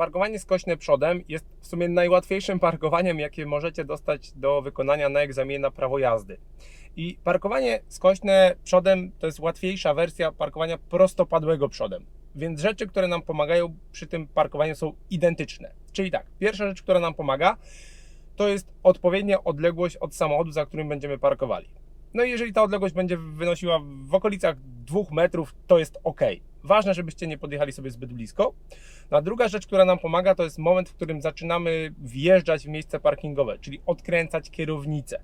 parkowanie skośne przodem jest w sumie najłatwiejszym parkowaniem, jakie możecie dostać do wykonania na egzaminie na prawo jazdy. I parkowanie skośne przodem to jest łatwiejsza wersja parkowania prostopadłego przodem. Więc rzeczy, które nam pomagają przy tym parkowaniu są identyczne. Czyli tak, pierwsza rzecz, która nam pomaga, to jest odpowiednia odległość od samochodu, za którym będziemy parkowali. No i jeżeli ta odległość będzie wynosiła w okolicach 2 metrów, to jest ok. Ważne, żebyście nie podjechali sobie zbyt blisko. No a druga rzecz, która nam pomaga, to jest moment, w którym zaczynamy wjeżdżać w miejsce parkingowe, czyli odkręcać kierownicę.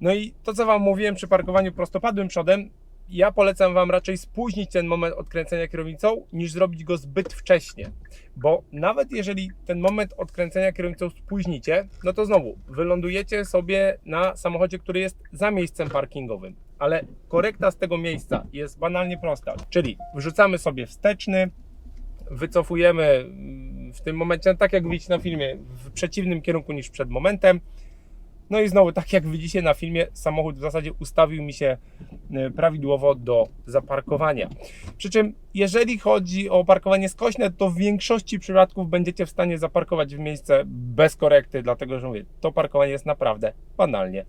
No i to, co Wam mówiłem przy parkowaniu prostopadłym przodem, ja polecam Wam raczej spóźnić ten moment odkręcenia kierownicą, niż zrobić go zbyt wcześnie. Bo nawet jeżeli ten moment odkręcenia kierownicą spóźnicie, no to znowu wylądujecie sobie na samochodzie, który jest za miejscem parkingowym. Ale korekta z tego miejsca jest banalnie prosta. Czyli wrzucamy sobie wsteczny, wycofujemy mm, w tym momencie, tak jak widzicie na filmie, w przeciwnym kierunku niż przed momentem. No i znowu, tak jak widzicie na filmie, samochód w zasadzie ustawił mi się e, prawidłowo do zaparkowania. Przy czym, jeżeli chodzi o parkowanie skośne, to w większości przypadków będziecie w stanie zaparkować w miejsce bez korekty, dlatego że mówię, to parkowanie jest naprawdę banalnie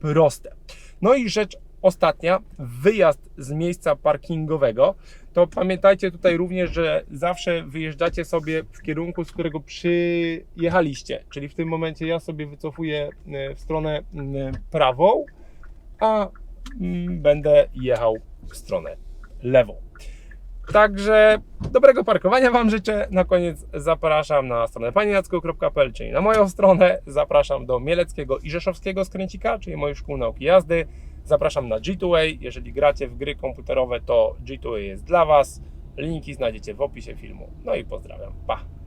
proste. No i rzecz ostatnia, wyjazd z miejsca parkingowego, to pamiętajcie tutaj również, że zawsze wyjeżdżacie sobie w kierunku, z którego przyjechaliście. Czyli w tym momencie ja sobie wycofuję e, w stronę mm, prawą, a mm, będę jechał w stronę lewą. Także dobrego parkowania Wam życzę. Na koniec zapraszam na stronę paniacko.pl, czyli na moją stronę. Zapraszam do Mieleckiego i Rzeszowskiego Skręcika, czyli mojej szkół nauki jazdy. Zapraszam na G2A. Jeżeli gracie w gry komputerowe, to G2A jest dla Was. Linki znajdziecie w opisie filmu. No i pozdrawiam. Pa!